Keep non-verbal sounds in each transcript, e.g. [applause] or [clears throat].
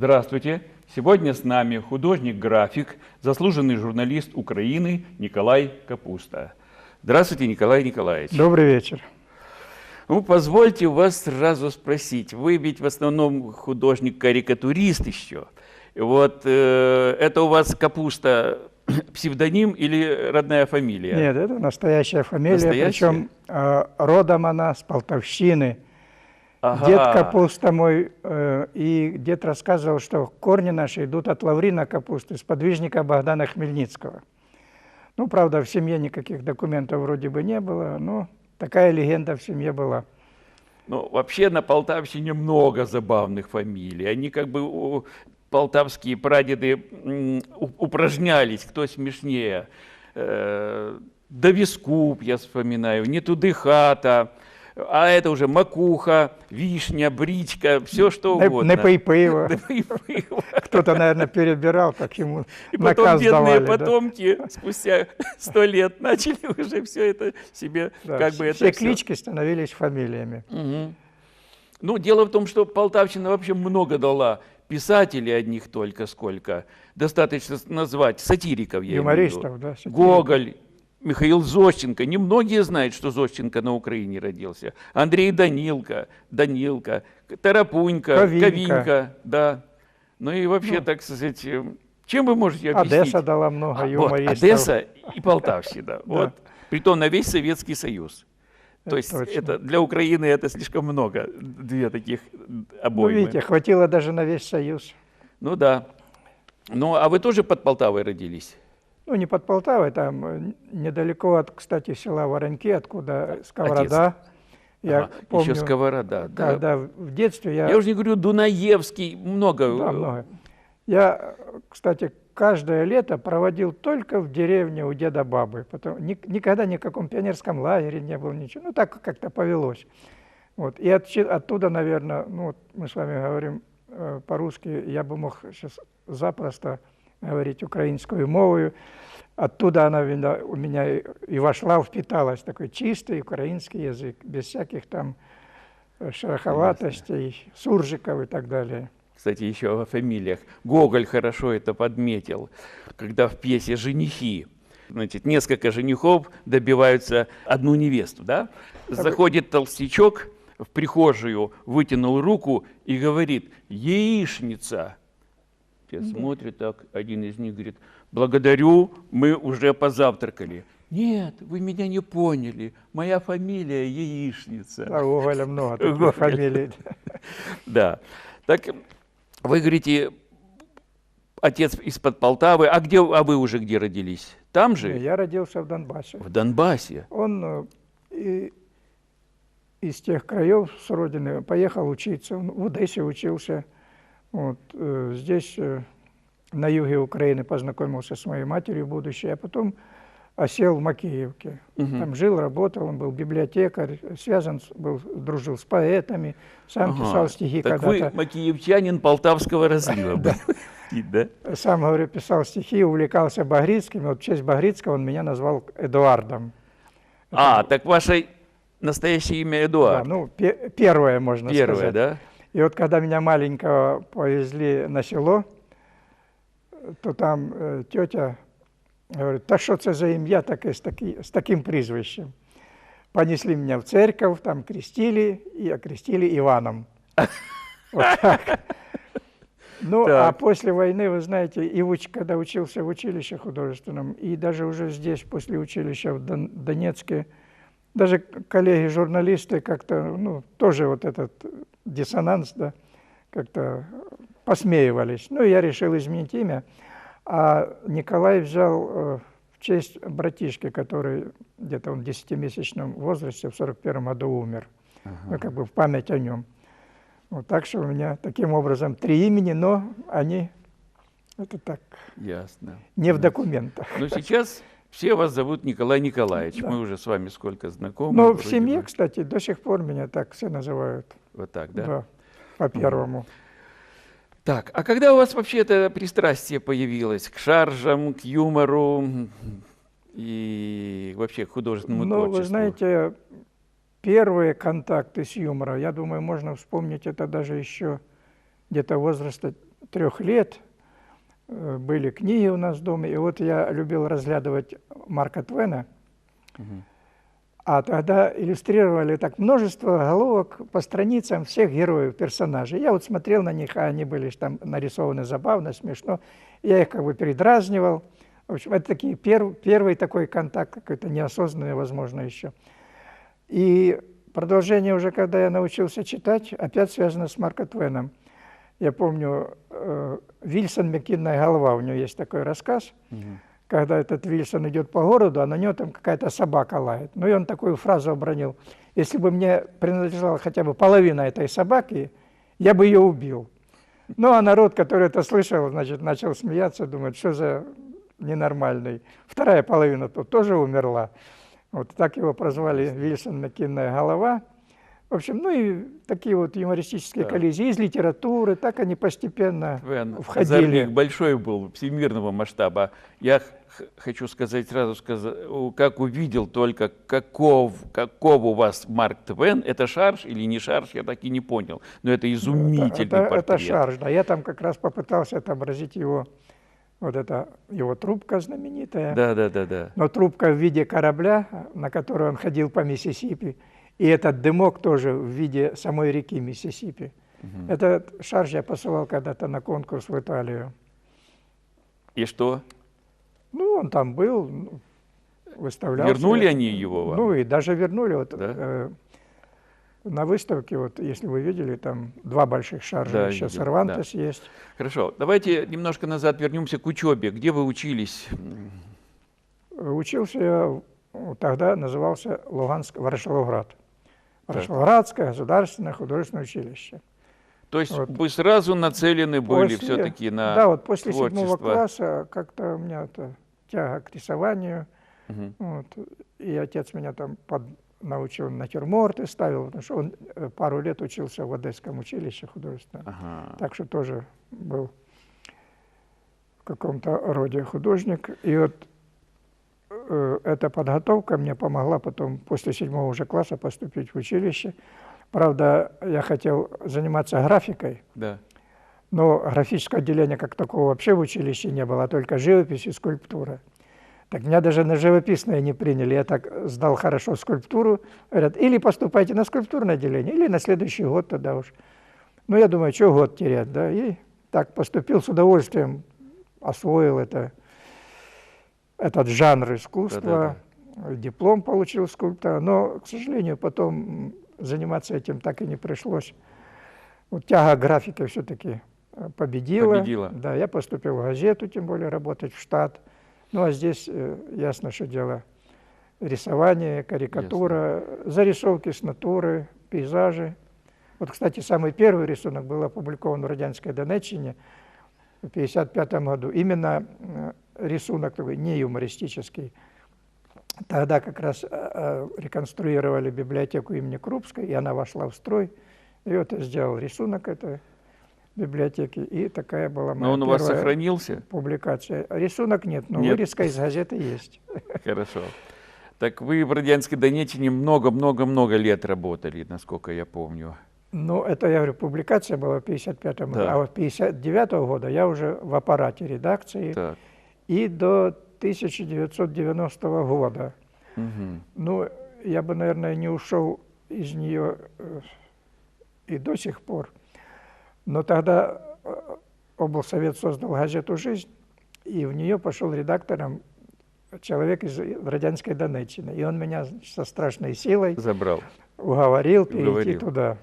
Здравствуйте! Сегодня с нами художник-график, заслуженный журналист Украины Николай Капуста. Здравствуйте, Николай Николаевич. Добрый вечер. Ну, позвольте вас сразу спросить. Вы ведь в основном художник-карикатурист еще. Вот э, это у вас Капуста [clears throat] псевдоним или родная фамилия? Нет, это настоящая фамилия, Настоящая? причем э, родом она с Полтавщины. Ага. Дед Капуста мой, э, и дед рассказывал, что корни наши идут от Лаврина Капусты, сподвижника Богдана Хмельницкого. Ну, правда, в семье никаких документов вроде бы не было, но такая легенда в семье была. Ну, вообще на Полтавщине много забавных фамилий. Они как бы полтавские прадеды упражнялись, кто смешнее. Э, Довискуп, я вспоминаю, не туды хата, а это уже макуха, вишня, бричка, все что угодно. не пий пиво. Кто-то, наверное, перебирал, как ему И потом бедные давали. да. потомки спустя сто лет начали уже все это себе Да, как бы это все клички становились фамилиями. Мгм. Ну, дело в том, что Полтавщина вообще много дала писателей одних только сколько. Достаточно назвать сатириков, я. Юмористов, да, сатириков. Гоголь, Михаил Зощенко. Немногие знают, что Зощенко на Украине родился. Андрей Данилко, Данилко, Тарапунька, Ковинка. Ковинка, да. Ну и вообще, так сказать, э, чем вы можете объяснить? Одесса дала много А, вот, юмористов. Одесса и Полтавщина. [laughs] Вот. Притом на весь Советский Союз. То Это есть точно. это для Украины это слишком много, две таких Ну, обоймы. видите, хватило даже на весь Союз. Ну да. Ну, а вы тоже под Полтавой родились? Ну, не под Полтавой, там э, недалеко от, кстати, села Вороньки, откуда Сковорода. Я Ага, помню, Еще Сковорода. Да. когда в детстве я... Я уже не говорю, Дунаевский, много. Да, много. Я, кстати, каждое лето проводил только в деревне у деда бабы. Потом, ни- никогда ни в каком пионерском лагере не был, ничего. Ну, так как-то повелось. Вот. И отчи- оттуда, наверное, ну, вот мы с вами говорим э, по-русски, я бы мог сейчас запросто говорить украинскую мовою. Оттуда она у меня и- и вошла, впиталась. Такой чистый украинский язык, без всяких там э, шероховатостей, суржиков и так далее. Кстати, еще о фамилиях. Гоголь хорошо это подметил, когда в пьесе «Женихи» Значит, несколько женихов добиваются одну невесту, да? Заходит толстячок в прихожую, вытянул руку и говорит, яичница. Те смотрят так, один из них говорит, благодарю, мы уже позавтракали. Нет, вы меня не поняли, моя фамилия яичница. А у Гоголя много таких фамилий. [laughs] Да. Так вы говорите, отец из-под Полтавы, а где, а вы уже где родились? Там же? Я родился в Донбассе. В Донбассе. Он э, и- из тех краев с родины поехал учиться, он в Одессе учился. Вот, здесь, на юге Украины, познакомился с моей матерью будущей, а потом осел в Макеевке. Там жил, работал, он был библиотекарь, связан был, дружил с поэтами, сам Ага. писал стихи Так вы когда-то. макиевчанин полтавского разлива. [laughs] был. [laughs] Да? Сам, говорю, писал стихи, увлекался Багрицким. Вот в честь Багрицкого он меня назвал Эдуардом. А, так ваше настоящее имя Да, Эдуард. ну, пе- первое, можно Первое, сказать. да? И вот когда меня маленького повезли на село, то там э, тетя говорит, та що це за ім'я таке з, такі, з таким прізвищем? Понесли меня в церковь, там крестили и окрестили Иваном. [laughs] Вот так. Ну, а Так. после войны, вы знаете, и уч- когда учился в училище художественном, и даже уже здесь, после училища в Дон- Донецке, даже коллеги-журналисты как-то, ну, тоже вот этот диссонанс, да, как-то посмеивались. Ну, я решил изменить имя. А Николай взял э, в честь братишки, который где-то он в десятимесячном возрасте в 41 году умер. Ну, как бы в память о нем. Вот так что у меня таким образом три имени, но они, это так, Ясно. не в документах. Но сейчас все вас зовут Николай Николаевич. Да. Мы уже с вами сколько знакомы. Но в семье, бы. кстати, до сих пор меня так все называют. Вот так, да? Да, по первому. Так, а когда у вас вообще это пристрастие появилось к шаржам, к юмору и вообще к художественному Ну, творчеству? вы знаете, первые контакты с юмором, я думаю, можно вспомнить это даже еще где-то возраста трех лет были книги у нас в доме, и вот я любил разглядывать Марка Твена, а тогда иллюстрировали так множество головок по страницам всех героев, персонажей. Я вот смотрел на них, а они были там нарисованы забавно, смешно. Я их как бы передразнивал. В общем, это такие перв- первый такой контакт, какой-то неосознанный, возможно, еще. И продолжение уже, когда я научился читать, опять связано с Марко Твеном. Я помню, э, Вильсон «Мякинная голова», у него есть такой рассказ, Мгм. когда этот Вильсон идет по городу, а на него там какая-то собака лает. Ну и он такую фразу обронил. Если бы мне принадлежала хотя бы половина этой собаки, я бы ее убил. Ну а народ, который это слышал, значит, начал смеяться, думает, что за ненормальный. Вторая половина тут тоже умерла. Вот так его прозвали Вильсон «Накинная голова». В общем, ну и такие вот юмористические Да. коллизии из литературы, так они постепенно Твен, входили. озорник большой был, всемирного масштаба. Я хочу сказать сразу, как увидел только, каков, каков у вас Марк Твен, это шарж или не шарж, я так и не понял. Но это изумительный это, это, портрет. это шарж, да. Я там как раз попытался отобразить его, вот это его трубка знаменитая. Да, да, да, да. Но трубка в виде корабля, на которой он ходил по Миссисипи, и этот дымок тоже в виде самой реки Миссисипи. Мгм. Этот шарж я посылал когда-то на конкурс в Италию. И что? Ну, он там был, ну, выставлялся. Вернули они его вам? Ну, и даже вернули. Вот, Да? э, на выставке, вот, если вы видели, там два больших шаржа, Да, еще видел, Сервантес есть. Хорошо, давайте немножко назад вернемся к учебе. Где вы учились? Учился я, тогда назывался Луганск, Ворошиловград. Ворошиловградское государственное художественное училище. То есть Вот. вы сразу нацелены были все-таки на Да, вот после седьмого творчество? класса как-то у меня это тяга к рисованию. Мгм. Вот, и отец меня там под, научил натюрморты ставил, потому что он э, пару лет учился в Одесском училище художественном. Ага. Так что тоже был в каком-то роде художник. И вот эта подготовка мне помогла потом после седьмого уже класса поступить в училище. Правда, я хотел заниматься графикой, Да. но графического отделения как такого вообще в училище не было, а только живопись и скульптура. Так меня даже на живописное не приняли. Я так сдал хорошо скульптуру. Говорят, или поступайте на скульптурное отделение, или на следующий год тогда уж. Ну, я думаю, что год терять, да? И так поступил с удовольствием, освоил это, этот жанр искусства, диплом получил скульптора. Но, к сожалению, потом заниматься этим так и не пришлось. Вот тяга к графике все-таки победила. Победила. Да, я поступил в газету, тем более работать в штат. Ну, а здесь э, ясно, что дело рисование, карикатура, зарисовки с натуры, пейзажи. Вот, кстати, самый первый рисунок был опубликован в Радянской Донеччине в 1955 году. Именно э, рисунок такой не юмористический. Тогда как раз э, э, реконструировали библиотеку имени Крупской, и она вошла в строй. И вот я сделал рисунок этой библиотеки, и такая была моя Но он у вас сохранился? публикация. Рисунок нет, но Нет. вырезка из газеты есть. [laughs] Хорошо. Так вы в Радянской Донеччине много-много-много лет работали, насколько я помню. Ну, это, я говорю, публикация была в 55-м году, Да. а вот 59 года я уже в аппарате редакции Так. И до 1990 года. Мгм. Ну, я бы, наверное, не ушел из нее э, и до сих пор. Но тогда э, облсовет создал газету «Жизнь», и в нее пошел редактором человек из Радянской Донеччины. И он меня со страшной силой Забрал. уговорил перейти Уговорил. туда.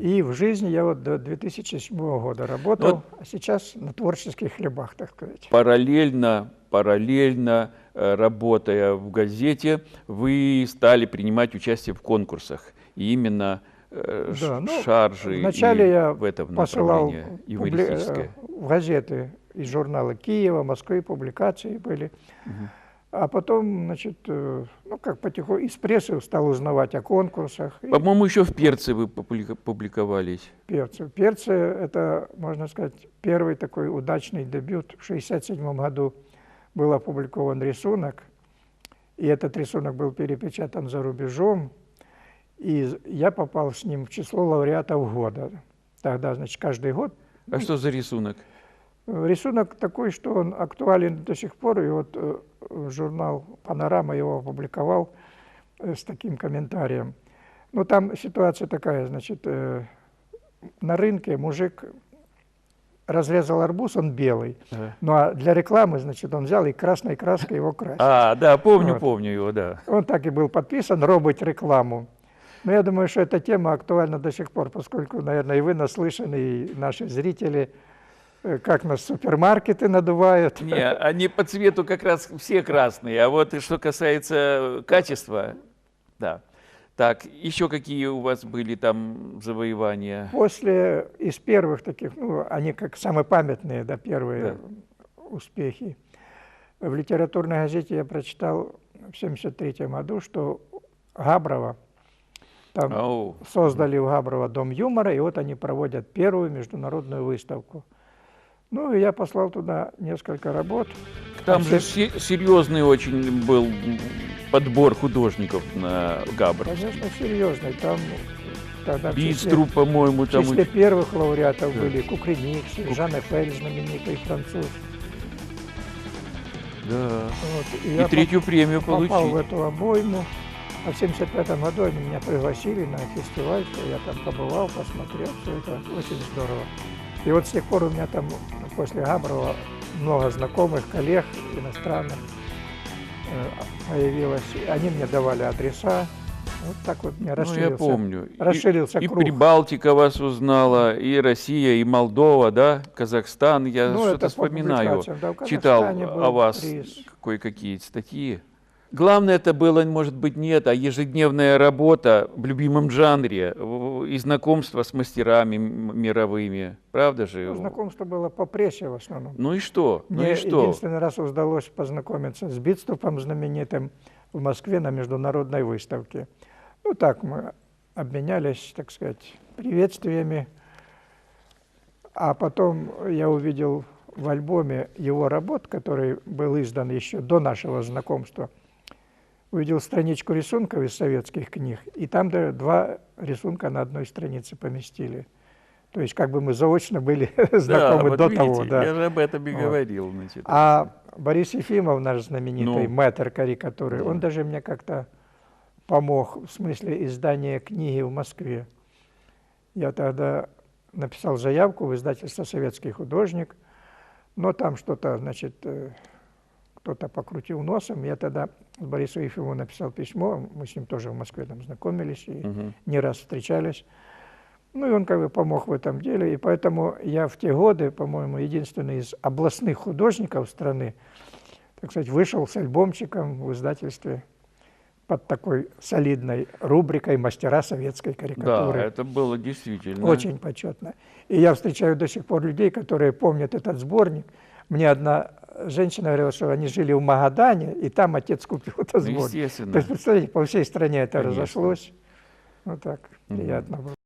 И в жизни я вот до 2007 года работал, Вот. а сейчас на творческих хлебах, так сказать. Параллельно, параллельно э, работая в газете, вы стали принимать участие в конкурсах. И именно э, Да, ну, шаржи Вначале и я в этом посылал направлении публи- э, в газеты из журнала Киева, Москвы публикации были. Мгм. А потом, значит, э, ну как потихоньку из прессы стал узнавать о конкурсах. По-моему, еще в Перце вы публиковались. перцы. Перцы – это, можно сказать, первый такой удачный дебют. В 1967 году был опубликован рисунок, и этот рисунок был перепечатан за рубежом, и я попал с ним в число лауреатов года. Тогда, значит, каждый год А что за рисунок? Рисунок такой, что он актуален до сих пор, и вот э, журнал «Панорама» его опубликовал э, с таким комментарием. Ну, там ситуация такая, значит, э, на рынке мужик разрезал арбуз, он белый. Ага. Ну, а для рекламы, значит, он взял и красной краской его красил. [laughs] А, да, помню, Вот. помню его, да. Он так и был подписан «Робить рекламу». Но я думаю, что эта тема актуальна до сих пор, поскольку, наверное, и вы наслышаны, и наши зрители, как нас супермаркеты надувают. Не, они по цвету как раз все красные, а вот и что касается качества, да. Так, еще какие у вас были там завоевания? После из первых таких, ну, они как самые памятные, да, первые успехи. В литературной газете я прочитал в 73 году, что Габрово, там Ау, создали в Габрово Дом юмора, и вот они проводят первую международную выставку. Ну, и я послал туда несколько работ. там А же все- се- серьезный очень был подбор художников на Габр. Конечно, серьезный. Там тогда в Бистру, по-моему, в там. числе и- первых лауреатов Да. были Кукрыникс, Жан Эфель, знаменитый француз. Да. Вот, И я третью премию попал в получил. эту обойму. А в 1975 году они меня пригласили на фестиваль, я там побывал, посмотрел, все это очень здорово. И вот с тех пор у меня там после Габрова много знакомых, коллег иностранных э, появилось. И Они мне давали адреса. Вот так вот мне Ну, расширился, я помню. И- расширился И, круг. Прибалтика вас узнала, и Россия, и Молдова, да, Казахстан. Я Ну, что-то вспоминаю. да, читал о вас кое-какие статьи. Главное это было, может быть, нет, а ежедневная работа в любимом жанре и знакомство с мастерами мировыми. Правда же? Ну, знакомство было по прессе в основном. Ну и что? Ну Мне и что? единственный раз удалось познакомиться с Битступом знаменитым в Москве на международной выставке. Ну так, мы обменялись, так сказать, приветствиями. А потом я увидел в альбоме его работ, который был издан еще до нашего знакомства, увидел страничку рисунков из советских книг, и там да, два рисунка на одной странице поместили. То есть как бы мы заочно были [laughs] знакомы вот до видите, того. Да. Я же об этом и Вот. говорил. Значит. А Борис Ефимов, наш знаменитый Ну. мэтр карикатуры, Да. он даже мне как-то помог в смысле издания книги в Москве. Я тогда написал заявку в издательство «Советский художник», но там что-то, значит, э, кто-то покрутил носом. Я тогда Борису Ефимову написал письмо, мы с ним тоже в Москве там знакомились и Мгм. не раз встречались. Ну и он как бы помог в этом деле, и поэтому я в те годы, по-моему, единственный из областных художников страны, так сказать, вышел с альбомчиком в издательстве под такой солидной рубрикой «Мастера советской Да, карикатуры». это было действительно. Очень почетно. И я встречаю до сих пор людей, которые помнят этот сборник. Мне одна женщина говорила, что они жили в Магадане, и там отец купил этот Ну, сборник. естественно. То есть, представляете, по всей стране это Конечно. разошлось. Вот так Мгм. приятно было.